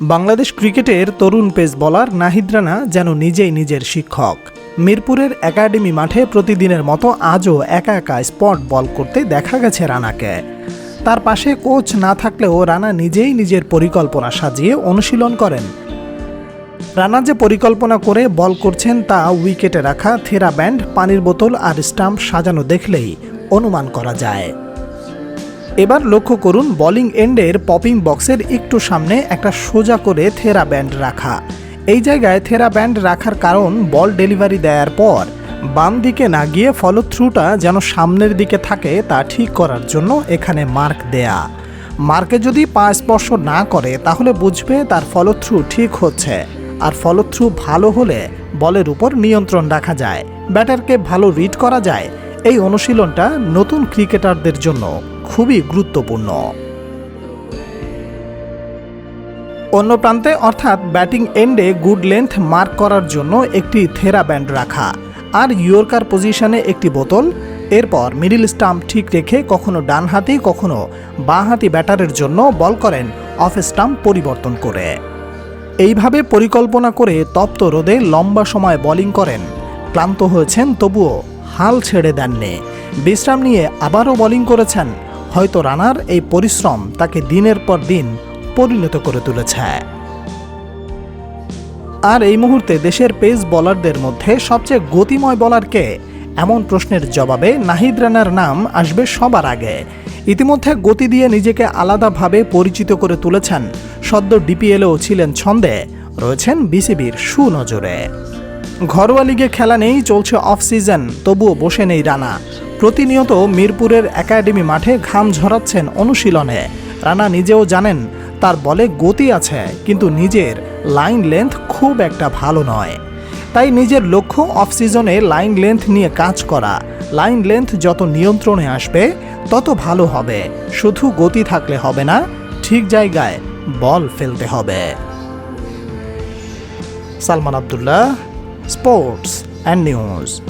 বাংলাদেশ ক্রিকেটের তরুণ পেস বলার নাহিদ রানা যেন নিজেই নিজের শিক্ষক। মিরপুরের একাডেমি মাঠে প্রতিদিনের মতো আজও একা একা স্পট বল করতে দেখা গেছে রানাকে। তার পাশে কোচ না থাকলেও রানা নিজেই নিজের পরিকল্পনা সাজিয়ে অনুশীলন করেন। রানা যে পরিকল্পনা করে বল করছেন তা উইকেটে রাখা থেরা ব্যান্ড, পানির বোতল আর স্টাম্প সাজানো দেখলেই অনুমান করা যায়। এবার লক্ষ্য করুন বোলিং এন্ডের পপিং বক্সের একটু সামনে একটা সোজা করে থেরা ব্যান্ড রাখা। এই জায়গায় থেরা ব্যান্ড রাখার কারণ বল ডেলিভারি দেওয়ার পর বাম দিকে না গিয়ে ফলো থ্রুটা যেন সামনের দিকে থাকে তা ঠিক করার জন্য এখানে মার্ক দেয়া। মার্কে যদি পা স্পর্শ না করে তাহলে বুঝবে তার ফলো থ্রু ঠিক হচ্ছে। আর ফলো থ্রু ভালো হলে বলের উপর নিয়ন্ত্রণ রাখা যায়। ব্যাটারকে ভালো রিড করা যায়। এই অনুশীলনটা নতুন ক্রিকেটারদের জন্য। খুবই গুরুত্বপূর্ণ। অন্য প্রান্তে অর্থাৎ ব্যাটিং এন্ডে গুড লেন্থ মার্ক করার জন্য একটি থেরা ব্যান্ড রাখা আর ইয়র্কার পজিশনে একটি বোতল। এরপর মিডিল স্টাম্প ঠিক রেখে কখনো ডানহাতি কখনো বাঁহাতি ব্যাটারের জন্য বল করেন, অফ স্টাম্প পরিবর্তন করে। এইভাবে পরিকল্পনা করে তপ্ত রোদে লম্বা সময় বোলিং করেন। ক্লান্ত হয়েছেন, তবুও হাল ছেড়ে দেননি। বিশ্রাম নিয়ে আবারও বোলিং করেছেন হয়তো রানার এই পরিশ্রম তাকে দিনের পর দিন পরিণত করে তুলেছে। আর এই মুহূর্তে দেশের পেস বলারদের মধ্যে সবচেয়ে গতিময় বলারকে এমন প্রশ্নের জবাবে নাহিদ রানার নাম আসবে সবার আগে। ইতিমধ্যে গতি দিয়ে নিজেকে আলাদাভাবে পরিচিত করে তুলেছেন সদ্য ডিপিএলেও ছিলেন ছন্দে, রয়েছেন বিসিবির সুনজরে। ঘরোয়া লিগে খেলা নেই, চলছে অফ সিজন তবুও বসে নেই রানা। প্রতিনিয়ত মিরপুরের একাডেমি মাঠে ঘাম ঝরাচ্ছেন অনুশীলনে। রানা নিজেও জানেন, তার বলে গতি আছে, কিন্তু নিজের লাইন লেন্থ খুব একটা ভালো নয়। তাই নিজের লক্ষ্য অফ সিজনে লাইন লেন্থ নিয়ে কাজ করা। লাইন লেন্থ যত নিয়ন্ত্রণে আসবে, তত ভালো হবে। শুধু গতি থাকলে হবে না, ঠিক জায়গায় বল ফেলতে হবে। Salman Abdullah sports and news.